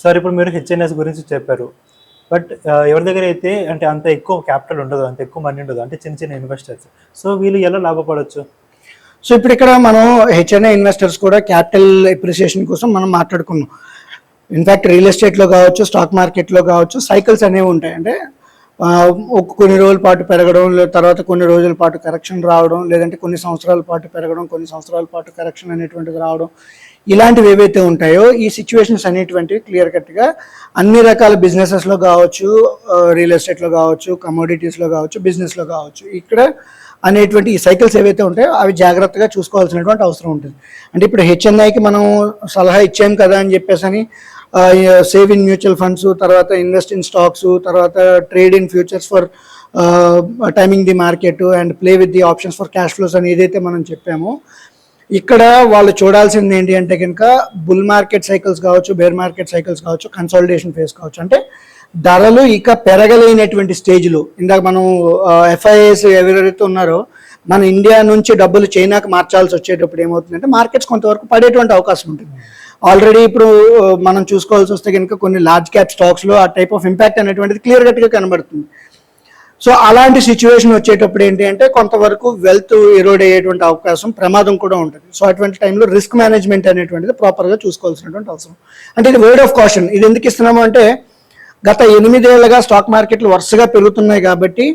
Sir ఇప్పుడు మీరు HNIs గురించి చెప్పారు. బట్ ఎవరి దగ్గర అయితే అంటే అంత ఎక్కువ క్యాపిటల్ ఉండదు అంత ఎక్కువ మనీ ఉండదు అంటే చిన్న చిన్న ఇన్వెస్టర్స్. సో వీళ్ళు ఎలా లాభపడవచ్చు సో ఇప్పుడు ఇక్కడ మనం హెచ్ఎన్ఐ ఇన్వెస్టర్స్ కూడా క్యాపిటల్ ఎప్రిసియేషన్ కోసం మనం మాట్లాడుకున్నాం. ఇన్ఫాక్ట్ రియల్ ఎస్టేట్లో కావచ్చు స్టాక్ మార్కెట్లో కావచ్చు సైకిల్స్ అనేవి ఉంటాయి. అంటే కొన్ని రోజుల పాటు పెరగడం తర్వాత కొన్ని రోజుల పాటు కరెక్షన్ రావడం లేదంటే కొన్ని సంవత్సరాల పాటు పెరగడం కొన్ని సంవత్సరాల పాటు కరెక్షన్ అనేటువంటిది రావడం ఇలాంటివి ఏవైతే ఉంటాయో ఈ సిచ్యువేషన్స్ అనేటువంటివి క్లియర్ కట్గా అన్ని రకాల బిజినెసెస్లో కావచ్చు రియల్ ఎస్టేట్లో కావచ్చు కమోడిటీస్లో కావచ్చు బిజినెస్లో కావచ్చు ఇక్కడ అనేటువంటి ఈ సైకిల్స్ ఏవైతే ఉంటాయో అవి జాగ్రత్తగా చూసుకోవాల్సినటువంటి అవసరం ఉంటుంది. అంటే ఇప్పుడు హెచ్ఎన్ఐకి మనం సలహా ఇచ్చాం కదా అని చెప్పేసి అని సేవ్ ఇన్ మ్యూచువల్ ఫండ్స్ తర్వాత ఇన్వెస్ట్ ఇన్ స్టాక్స్ తర్వాత trade in futures for timing the market and play with the options for cash flows అని ఏదైతే మనం చెప్పామో ఇక్కడ వాళ్ళు చూడాల్సింది ఏంటి అంటే కనుక బుల్ మార్కెట్ సైకిల్స్ కావచ్చు బేర్ మార్కెట్ సైకిల్స్ కావచ్చు కన్సాలిడేషన్ ఫేస్ కావచ్చు. అంటే ధరలు ఇక పెరగలేనటువంటి స్టేజ్లో ఇందాక మనం ఎఫ్ఐఎస్ ఎవరైతే ఉన్నారో మన ఇండియా నుంచి డబ్బులు చైనాకి మార్చాల్సి వచ్చేటప్పుడు ఏమవుతుందంటే మార్కెట్స్ కొంతవరకు పడేటువంటి అవకాశం ఉంటుంది. ఆల్రెడీ ఇప్పుడు uh, మనం చూసుకోవాల్సి వస్తే కనుక కొన్ని లార్జ్ క్యాప్ స్టాక్స్లో ఆ టైప్ ఆఫ్ ఇంపాక్ట్ అనేటువంటిది క్లియర్ కట్గా కనబడుతుంది. సో అలాంటి సిచ్యువేషన్ వచ్చేటప్పుడు ఏంటి అంటే కొంతవరకు వెల్త్ ఎరోడ్ అయ్యేటువంటి అవకాశం ప్రమాదం కూడా ఉంటుంది. సో అటువంటి టైంలో రిస్క్ మేనేజ్మెంట్ అనేటువంటిది ప్రాపర్గా చూసుకోవాల్సినటువంటి అవసరం. అంటే ఇది వర్డ్ ఆఫ్ కాషన్ ఇది ఎందుకు ఇస్తున్నాము అంటే గత ఎనిమిదేళ్ళుగా స్టాక్ మార్కెట్లు వరుసగా పెరుగుతున్నాయి కాబట్టి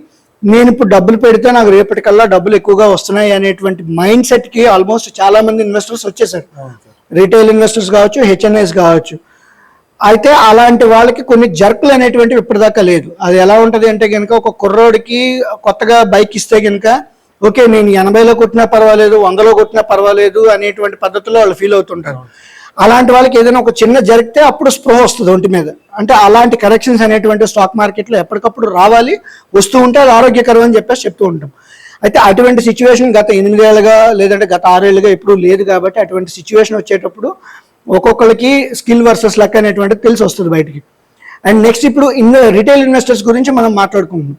నేను ఇప్పుడు డబ్బులు పెడితే నాకు రేపటికల్లా డబ్బులు ఎక్కువగా వస్తున్నాయి అనేటువంటి మైండ్ సెట్కి ఆల్మోస్ట్ చాలా మంది ఇన్వెస్టర్స్ వచ్చేసారు. రీటైల్ ఇన్వెస్టర్స్ కావచ్చు హెచ్ఎన్ఎస్ కావచ్చు. అయితే అలాంటి వాళ్ళకి కొన్ని జర్కులు అనేటువంటివి ఇప్పటిదాకా లేదు. అది ఎలా ఉంటుంది అంటే కనుక ఒక కుర్రోడికి కొత్తగా బైక్ ఇస్తే కనుక ఓకే నేను ఎనభైలో కొట్టినా పర్వాలేదు వందలో కొట్టినా పర్వాలేదు అనేటువంటి పద్ధతిలో వాళ్ళు ఫీల్ అవుతుంటారు. అలాంటి వాళ్ళకి ఏదైనా ఒక చిన్న జరిగితే అప్పుడు స్ప్రో వస్తుంది ఒంటి మీద. అంటే అలాంటి కరెక్షన్స్ అనేటువంటి స్టాక్ మార్కెట్లో ఎప్పటికప్పుడు రావాలి వస్తూ ఉంటే అది ఆరోగ్యకరం అని చెప్పేసి చెప్తూ ఉంటాం. అయితే అటువంటి సిచ్యువేషన్ గత ఎనిమిదేళ్ళుగా లేదంటే గత ఆరేళ్ళుగా ఎప్పుడూ లేదు కాబట్టి అటువంటి సిచ్యువేషన్ వచ్చేటప్పుడు ఒక్కొక్కరికి స్కిల్ వర్సెస్ లక్ అనేటువంటిది తెలిసి వస్తుంది బయటికి. అండ్ నెక్స్ట్ ఇప్పుడు ఇన్ రిటైల్ ఇన్వెస్టర్స్ గురించి మనం మాట్లాడుకుంటున్నాం.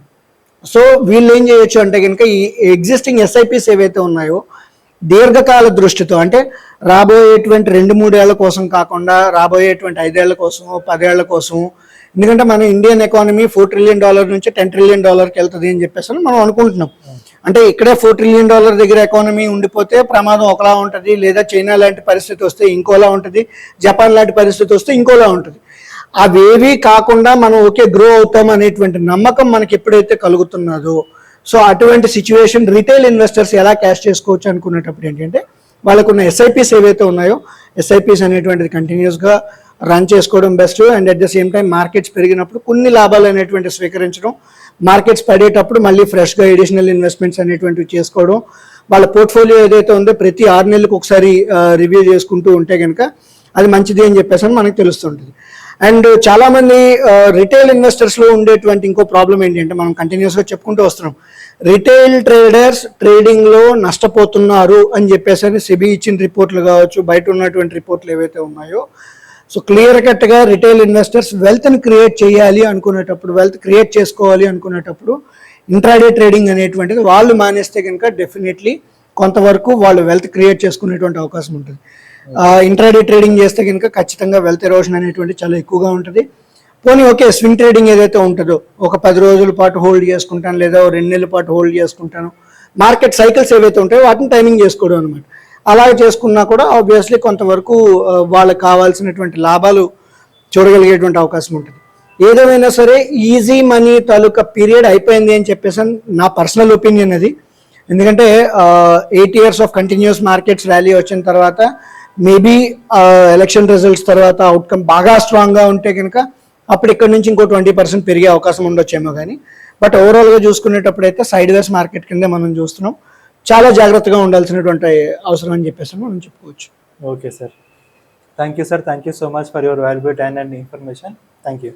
సో వీళ్ళు ఏం చేయొచ్చు అంటే కనుక ఈ ఎగ్జిస్టింగ్ ఎస్ఐపిస్ ఏవైతే ఉన్నాయో దీర్ఘకాల దృష్టితో అంటే రాబోయేటువంటి రెండు మూడేళ్ళ కోసం కాకుండా రాబోయేటువంటి ఐదేళ్ళ కోసం పదేళ్ళ కోసం ఎందుకంటే మన Indian economy four trillion dollar నుంచి టెన్ ట్రిలియన్ డాలర్కి వెళ్తుంది అని చెప్పేసి అని మనం అనుకుంటున్నాం. అంటే ఇక్కడే ఫోర్ ట్రిలియన్ డాలర్ దగ్గర ఎకానమీ ఉండిపోతే ప్రమాదం ఒకలా ఉంటుంది లేదా చైనా లాంటి పరిస్థితి వస్తే ఇంకోలా ఉంటుంది జపాన్ లాంటి పరిస్థితి వస్తే ఇంకోలా ఉంటుంది. అవేవి కాకుండా మనం ఓకే గ్రో అవుతాం అనేటువంటి నమ్మకం మనకి ఎప్పుడైతే కలుగుతున్నదో సో అటువంటి సిచ్యువేషన్ రిటైల్ ఇన్వెస్టర్స్ ఎలా క్యాష్ చేసుకోవచ్చు అనుకునేటప్పుడు ఏంటంటే వాళ్ళకున్న ఎస్ఐపిస్ ఏవైతే ఉన్నాయో ఎస్ఐపిస్ అనేటువంటిది కంటిన్యూస్గా రన్ చేసుకోవడం best and at the same time markets పెరిగినప్పుడు కొన్ని లాభాలు అనేటువంటి స్వీకరించడం మార్కెట్స్ పడేటప్పుడు మళ్ళీ ఫ్రెష్గా ఎడిషనల్ ఇన్వెస్ట్మెంట్స్ అనేటువంటివి చేసుకోవడం. వాళ్ళ పోర్ట్ఫోలియో ఏదైతే ఉందో ప్రతి ఆరు నెలలకు ఒకసారి రివ్యూ చేసుకుంటూ ఉంటే కనుక అది మంచిది అని చెప్పేసి అని మనకు తెలుస్తుంటుంది. అండ్ చాలామంది రిటైల్ ఇన్వెస్టర్స్లో ఉండేటువంటి ఇంకో ప్రాబ్లం ఏంటి అంటే మనం కంటిన్యూస్గా చెప్పుకుంటూ వస్తున్నాం. రిటైల్ ట్రేడర్స్ ట్రేడింగ్లో నష్టపోతున్నారు అని చెప్పేసి అని సెబీ ఇచ్చిన రిపోర్ట్లు కావచ్చు బయట ఉన్నటువంటి రిపోర్ట్లు ఏవైతే ఉన్నాయో సో క్లియర్ కట్గా రిటైల్ ఇన్వెస్టర్స్ వెల్త్ని క్రియేట్ చేయాలి అనుకునేటప్పుడు వెల్త్ క్రియేట్ చేసుకోవాలి అనుకునేటప్పుడు ఇంట్రాడే ట్రేడింగ్ అనేటువంటిది వాళ్ళు మానేస్తే కనుక డెఫినెట్లీ కొంతవరకు వాళ్ళు వెల్త్ క్రియేట్ చేసుకునేటువంటి అవకాశం ఉంటుంది. ఇంట్రాడే ట్రేడింగ్ చేస్తే కనుక ఖచ్చితంగా వెల్త్ ఎరోషన్ అనేటువంటి చాలా ఎక్కువగా ఉంటుంది. పోనీ ఓకే స్వింగ్ ట్రేడింగ్ ఏదైతే ఉంటుందో ఒక పది రోజుల పాటు హోల్డ్ చేసుకుంటాను లేదా రెండు నెలల పాటు హోల్డ్ చేసుకుంటాను. మార్కెట్ సైకిల్స్ ఏవైతే ఉంటాయో వాటిని టైమింగ్ చేసుకోవడం అనమాట అలా చేసుకున్నా కూడా ఆబ్వియస్లీ కొంతవరకు వాళ్ళకి కావాల్సినటువంటి లాభాలు చూడగలిగేటువంటి అవకాశం ఉంటుంది. ఏదేమైనా సరే ఈజీ మనీ తాలూకా పీరియడ్ అయిపోయింది అని చెప్పేసి నా పర్సనల్ ఒపీనియన్ అది. ఎందుకంటే eight years of continuous markets rally వచ్చిన తర్వాత మేబీ ఎలక్షన్ రిజల్ట్స్ తర్వాత అవుట్కమ్ బాగా స్ట్రాంగ్గా ఉంటే కనుక అప్పుడు ఇక్కడ నుంచి ఇంకో ట్వంటీ పర్సెంట్ పెరిగే అవకాశం ఉండొచ్చేమో కానీ బట్ ఓవరాల్గా చూసుకునేటప్పుడు అయితే సైడ్ వేస్ మార్కెట్ కింద మనం చూస్తున్నాం. చాలా జాగ్రత్తగా ఉండాల్సినటువంటి అవసరం అని చెప్పేసి మనం చెప్పుకోవచ్చు. Okay sir thank you sir thank you so much for your valuable time and information thank you